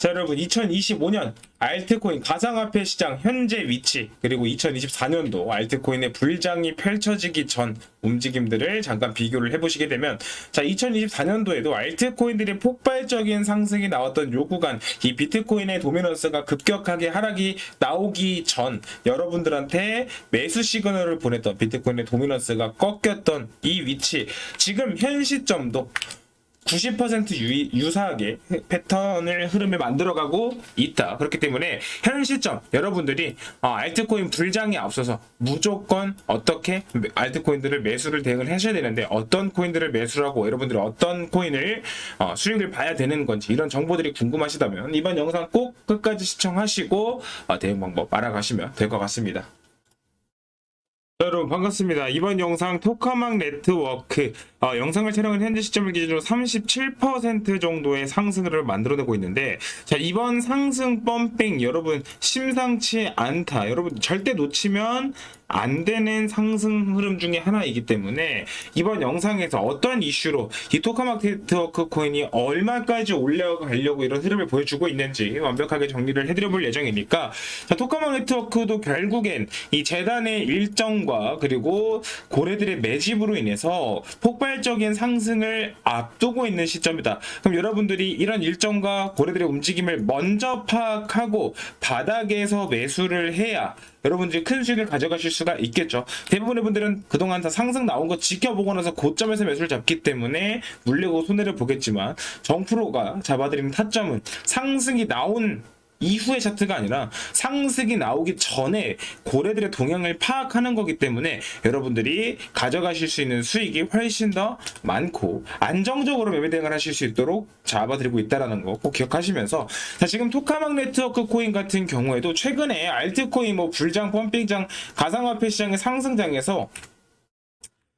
자 여러분 2025년 알트코인 가상화폐 시장 현재 위치 그리고 2024년도 알트코인의 불장이 펼쳐지기 전 움직임들을 잠깐 비교를 해보시게 되면 자 2024년도에도 알트코인들이 폭발적인 상승이 나왔던 요 구간 이 비트코인의 도미넌스가 급격하게 하락이 나오기 전 여러분들한테 매수 시그널을 보냈던 비트코인의 도미넌스가 꺾였던 이 위치 지금 현 시점도 90% 유, 유사하게 패턴을 흐름을 만들어가고 있다. 그렇기 때문에 현 시점 여러분들이 어, 알트코인 불장에 앞서서 무조건 어떻게 알트코인들을 매수를 대응을 하셔야 되는데 어떤 코인들을 매수하고 여러분들이 어떤 코인을 어, 수익을 봐야 되는 건지 이런 정보들이 궁금하시다면 이번 영상 꼭 끝까지 시청하시고 어, 대응 방법 알아가시면 될 것 같습니다. 자, 여러분 반갑습니다. 이번 영상 토카막 네트워크 어, 영상을 촬영한 현재 시점을 기준으로 37% 정도의 상승을 만들어내고 있는데 자 이번 상승 펌핑 여러분 심상치 않다. 여러분 절대 놓치면 안 되는 상승 흐름 중에 하나이기 때문에 이번 영상에서 어떤 이슈로 이 토카막 네트워크 코인이 얼마까지 올라가려고 이런 흐름을 보여주고 있는지 완벽하게 정리를 해드려볼 예정이니까 자, 토카막 네트워크도 결국엔 이 재단의 일정과 그리고 고래들의 매집으로 인해서 폭발 적인 상승을 앞두고 있는 시점이다. 그럼 여러분들이 이런 일정과 고래들의 움직임을 먼저 파악하고 바닥에서 매수를 해야 여러분들이 큰 수익을 가져가실 수가 있겠죠. 대부분의 분들은 그동안 다 상승 나온 거 지켜보고 나서 고점에서 매수를 잡기 때문에 물리고 손해를 보겠지만 정프로가 잡아드리는 타점은 상승이 나온 이후의 차트가 아니라 상승이 나오기 전에 고래들의 동향을 파악하는 거기 때문에 여러분들이 가져가실 수 있는 수익이 훨씬 더 많고 안정적으로 매매 대응을 하실 수 있도록 잡아드리고 있다라는 거 꼭 기억하시면서 자 지금 토카막 네트워크 코인 같은 경우에도 최근에 알트코인 뭐 불장 펌핑장 가상화폐 시장의 상승장에서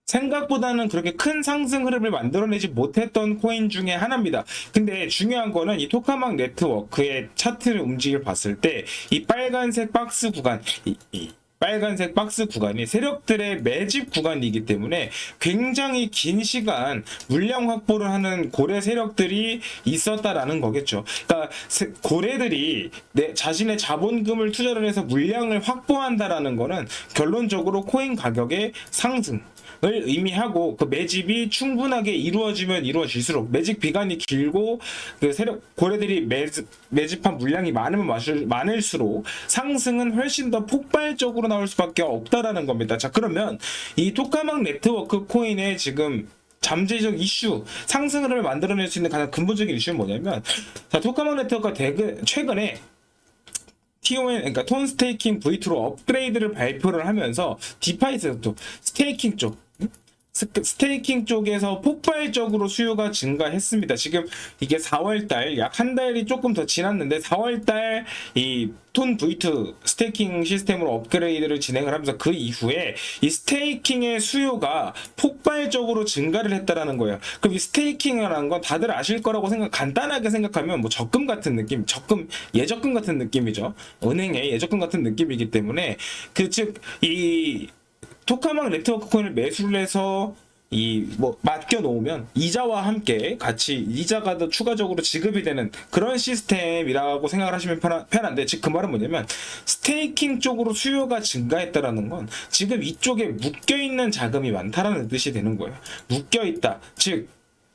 생각보다는 그렇게 큰 상승 흐름을 만들어내지 못했던 코인 중에 하나입니다. 근데 중요한 거는 이 토카막 네트워크의 차트를 움직임을 봤을 때 이 빨간색 박스 구간, 이, 이 빨간색 박스 구간이 세력들의 매집 구간이기 때문에 굉장히 긴 시간 물량 확보를 하는 고래 세력들이 있었다라는 거겠죠. 그러니까 세- 고래들이 내 자신의 자본금을 투자를 해서 물량을 확보한다라는 거는 결론적으로 코인 가격의 상승 을 의미하고 그 매집이 충분하게 이루어지면 이루어질수록 매집 기간이 길고 그 세력 고래들이 매집, 매집한 물량이 많으면 많을수록 상승은 훨씬 더 폭발적으로 나올 수밖에 없다라는 겁니다. 자 그러면 이 토카막 네트워크 코인의 지금 잠재적 이슈 상승을 만들어낼 수 있는 가장 근본적인 이슈는 뭐냐면 자 토카막 네트워크가 대그, 최근에 TON 그러니까 톤 스테이킹 V2로 업그레이드를 발표를 하면서 디파이스도 스테이킹 쪽 음? 스- 스테이킹 쪽에서 폭발적으로 수요가 증가했습니다. 지금 이게 4월달 약 한 달이 조금 더 지났는데 4월달 이 톤 V2 스테이킹 시스템으로 업그레이드를 진행을 하면서 그 이후에 이 스테이킹의 수요가 폭발적으로 증가를 했다라는 거예요. 그럼 이 스테이킹이라는 건 다들 아실 거라고 생각 간단하게 생각하면 뭐 적금 같은 느낌, 적금 예적금 같은 느낌이죠. 은행의 예적금 같은 느낌이기 때문에 그즉이 토카막 네트워크 코인을 매수를 해서 이 뭐 맡겨 놓으면 이자와 함께 같이 이자가 더 추가적으로 지급이 되는 그런 시스템이라고 생각을 하시면 편하, 편한데 즉 그 말은 뭐냐면 스테이킹 쪽으로 수요가 증가했다라는 건 지금 이쪽에 묶여 있는 자금이 많다라는 뜻이 되는 거예요. 묶여 있다. 즉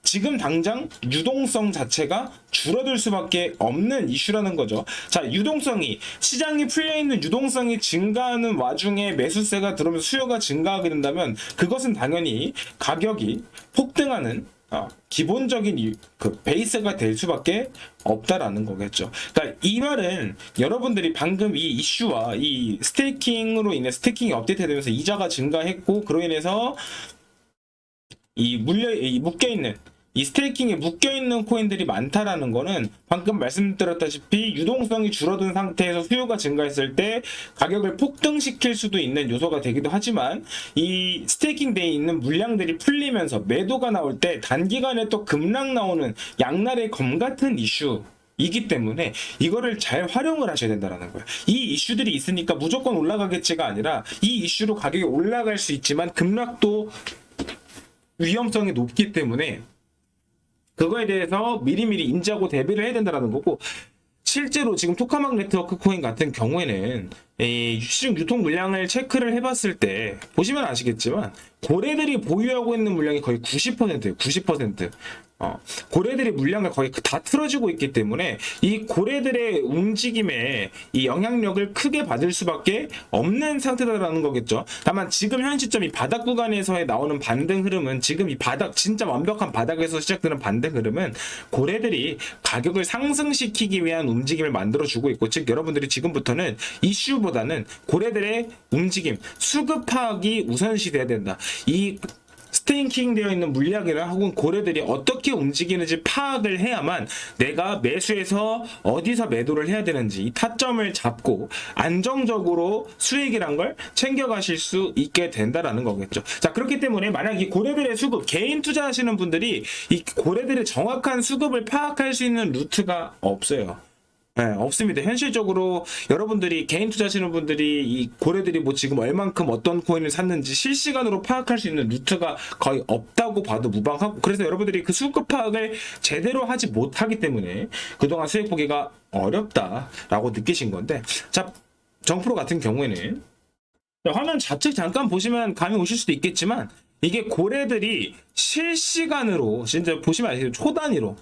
지금 당장 유동성 자체가 줄어들 수밖에 없는 이슈라는 거죠. 자, 유동성이 시장이 풀려 있는 유동성이 증가하는 와중에 매수세가 들어오면서 수요가 증가하게 된다면 그것은 당연히 가격이 폭등하는 어, 기본적인 이- 그 베이스가 될 수밖에 없다라는 거겠죠. 그러니까 이 말은 여러분들이 방금 이 이슈와 이 스테이킹으로 인해 스테이킹이 업데이트되면서 이자가 증가했고 그로 인해서 이 물려 이 묶여 있는 이 스테이킹에 묶여 있는 코인들이 많다라는 거는 방금 말씀드렸다시피 유동성이 줄어든 상태에서 수요가 증가했을 때 가격을 폭등시킬 수도 있는 요소가 되기도 하지만 이 스테이킹 돼에 있는 물량들이 풀리면서 매도가 나올 때 단기간에 또 급락 나오는 양날의 검 같은 이슈 이기 때문에 이거를 잘 활용을 하셔야 된다는 거예요. 이 이슈들이 있으니까 무조건 올라가겠지가 아니라 이 이슈로 가격이 올라갈 수 있지만 급락도 위험성이 높기 때문에 그거에 대해서 미리미리 인지하고 대비를 해야 된다는 거고 실제로 지금 토카막 네트워크 코인 같은 경우에는 이 시중 유통 물량을 체크를 해봤을 때 보시면 아시겠지만 고래들이 보유하고 있는 물량이 거의 90%예요. 90%. 어, 고래들의 물량을 거의 다 틀어지고 있기 때문에 이 고래들의 움직임에 이 영향력을 크게 받을 수밖에 없는 상태다라는 거겠죠. 다만 지금 현 시점 이 바닥 구간에서의 나오는 반등 흐름은 지금 이 바닥 진짜 완벽한 바닥에서 시작되는 반등 흐름은 고래들이 가격을 상승시키기 위한 움직임을 만들어 주고 있고 즉 여러분들이 지금부터는 이슈보다는 고래들의 움직임 수급 파악이 우선시 돼야 된다. 이 스테이킹 되어 있는 물량이나 혹은 고래들이 어떻게 움직이는지 파악을 해야만 내가 매수해서 어디서 매도를 해야 되는지 이 타점을 잡고 안정적으로 수익이란 걸 챙겨가실 수 있게 된다라는 거겠죠. 자 그렇기 때문에 만약 이 고래들의 수급 개인 투자하시는 분들이 이 고래들의 정확한 수급을 파악할 수 있는 루트가 없어요. 네, 없습니다. 현실적으로 여러분들이 개인 투자하시는 분들이 이 고래들이 뭐 지금 얼만큼 어떤 코인을 샀는지 실시간으로 파악할 수 있는 루트가 거의 없다고 봐도 무방하고 그래서 여러분들이 그 수급 파악을 제대로 하지 못하기 때문에 그동안 수익 보기가 어렵다라고 느끼신 건데 자 정프로 같은 경우에는 자, 화면 좌측 잠깐 보시면 감이 오실 수도 있겠지만 이게 고래들이 실시간으로 진짜 보시면 아시죠 초 단위로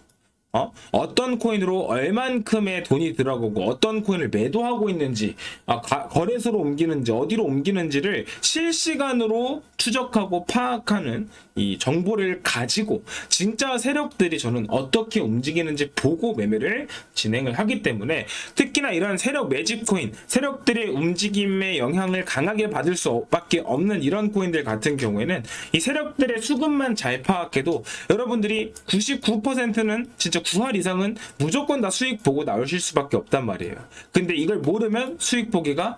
어? 어떤 코인으로 얼만큼의 돈이 들어가고 어떤 코인을 매도하고 있는지 아, 가- 거래소로 옮기는지 어디로 옮기는지를 실시간으로 추적하고 파악하는 이 정보를 가지고 진짜 세력들이 저는 어떻게 움직이는지 보고 매매를 진행을 하기 때문에 특히나 이런 세력 매집 코인 세력들의 움직임에 영향을 강하게 받을 수밖에 없는 이런 코인들 같은 경우에는 이 세력들의 수급만 잘 파악해도 여러분들이 99%는 진짜 9할 이상은 무조건 다 수익 보고 나오실 수밖에 없단 말이에요. 근데 이걸 모르면 수익 보기가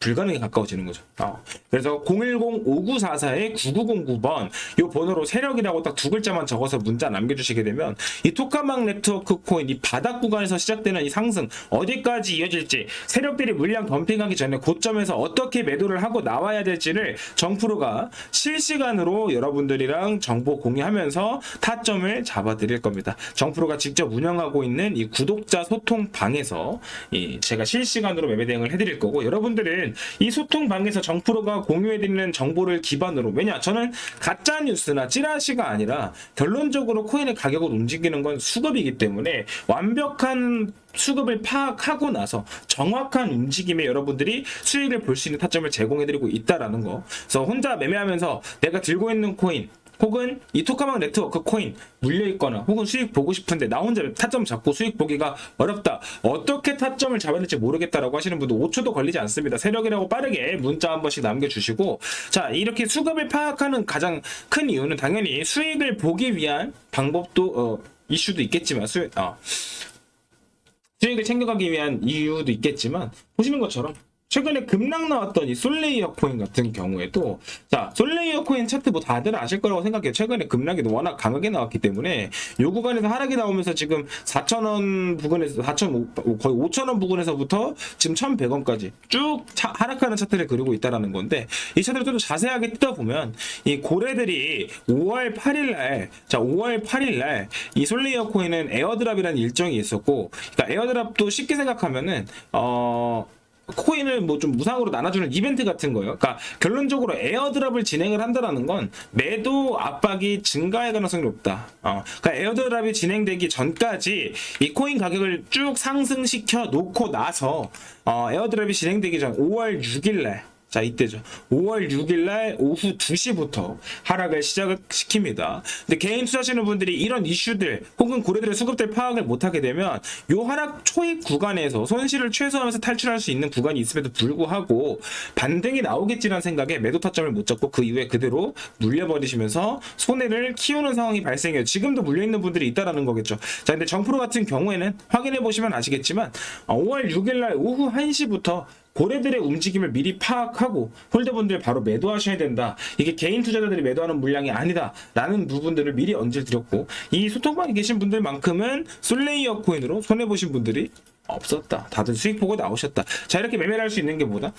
불가능에 가까워지는 거죠. 어. 그래서 010-5944-9909번 이 번호로 세력이라고 딱 두 글자만 적어서 문자 남겨주시게 되면 이 토카막 네트워크 코인 이 바닥 구간에서 시작되는 이 상승 어디까지 이어질지 세력들이 물량 덤핑하기 전에 고점에서 어떻게 매도를 하고 나와야 될지를 정프로가 실시간으로 여러분들이랑 정보 공유하면서 타점을 잡아드릴 겁니다. 정프로가 직접 운영하고 있는 이 구독자 소통 방에서 이 제가 실시간으로 매매 대응을 해드릴 거고 여러분들은 이 소통 방에서 정프로가 공유해드리는 정보를 기반으로 왜냐 저는 가짜 뉴스나 찌라시가 아니라 결론적으로 코인의 가격을 움직이는 건 수급이기 때문에 완벽한 수급을 파악하고 나서 정확한 움직임에 여러분들이 수익을 볼 수 있는 타점을 제공해드리고 있다라는 거. 그래서 혼자 매매하면서 내가 들고 있는 코인 혹은 이 토카막 네트워크 코인 물려 있거나 혹은 수익 보고 싶은데 나 혼자 타점 잡고 수익 보기가 어렵다. 어떻게 타점을 잡아야 될지 모르겠다라고 하시는 분도 5초도 걸리지 않습니다. 세력이라고 빠르게 문자 한 번씩 남겨주시고 자 이렇게 수급을 파악하는 가장 큰 이유는 당연히 수익을 보기 위한 방법도 어, 이슈도 있겠지만 수 어, 수익을 챙겨가기 위한 이유도 있겠지만 보시는 것처럼 최근에 급락 나왔던 이 솔레이어 코인 같은 경우에도 자 솔레이어 코인 차트 뭐 다들 아실 거라고 생각해요. 최근에 급락이 워낙 강하게 나왔기 때문에 요 구간에서 하락이 나오면서 지금 4,000원 부근에서 4,000 거의 5,000원 부근에서부터 지금 1,100원까지 쭉 차- 하락하는 차트를 그리고 있다라는 건데 이 차트를 좀 자세하게 뜯어보면 이 고래들이 5월 8일 날 자 5월 8일 날 이 솔레이어 코인은 에어드랍이라는 일정이 있었고 그러니까 에어드랍도 쉽게 생각하면은 어 코인을 뭐 좀 무상으로 나눠주는 이벤트 같은 거예요. 그러니까 결론적으로 에어드랍을 진행을 한다라는 건 매도 압박이 증가할 가능성이 높다. 어, 그러니까 에어드랍이 진행되기 전까지 이 코인 가격을 쭉 상승시켜 놓고 나서 어, 에어드랍이 진행되기 전 5월 6일 날. 자, 이때죠. 5월 6일 날 오후 2시부터 하락을 시작을 시킵니다. 근데 개인 투자하시는 분들이 이런 이슈들 혹은 고래들의 수급들 파악을 못하게 되면 요 하락 초입 구간에서 손실을 최소화하면서 탈출할 수 있는 구간이 있음에도 불구하고 반등이 나오겠지라는 생각에 매도 타점을 못 잡고 그 이후에 그대로 물려버리시면서 손해를 키우는 상황이 발생해요. 지금도 물려있는 분들이 있다라는 거겠죠. 자, 근데 정프로 같은 경우에는 확인해 보시면 아시겠지만 어, 5월 6일 날 오후 1시부터 고래들의 움직임을 미리 파악하고 홀더분들 바로 매도하셔야 된다. 이게 개인 투자자들이 매도하는 물량이 아니다 라는 부분들을 미리 언질 드렸고 이 소통방에 계신 분들만큼은 솔레이어 코인으로 손해 보신 분들이 없었다. 다들 수익 보고 나오셨다. 자 이렇게 매매를 할 수 있는 게 뭐다?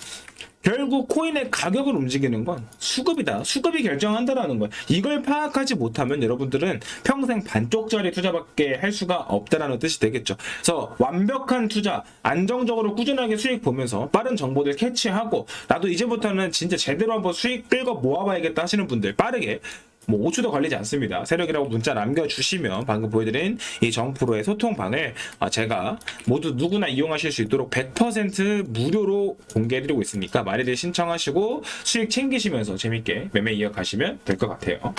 결국 코인의 가격을 움직이는 건 수급이다. 수급이 결정한다라는 거예요. 이걸 파악하지 못하면 여러분들은 평생 반쪽짜리 투자밖에 할 수가 없다라는 뜻이 되겠죠. 그래서 완벽한 투자, 안정적으로 꾸준하게 수익 보면서 빠른 정보들 캐치하고 나도 이제부터는 진짜 제대로 한번 수익 끌고 모아봐야겠다 하시는 분들 빠르게 뭐 5초도 걸리지 않습니다. 세력이라고 문자 남겨주시면 방금 보여드린 이 정프로의 소통방을 아, 제가 모두 누구나 이용하실 수 있도록 100% 무료로 공개해드리고 있으니까 많이들 신청하시고 수익 챙기시면서 재밌게 매매 이어가시면 될 것 같아요.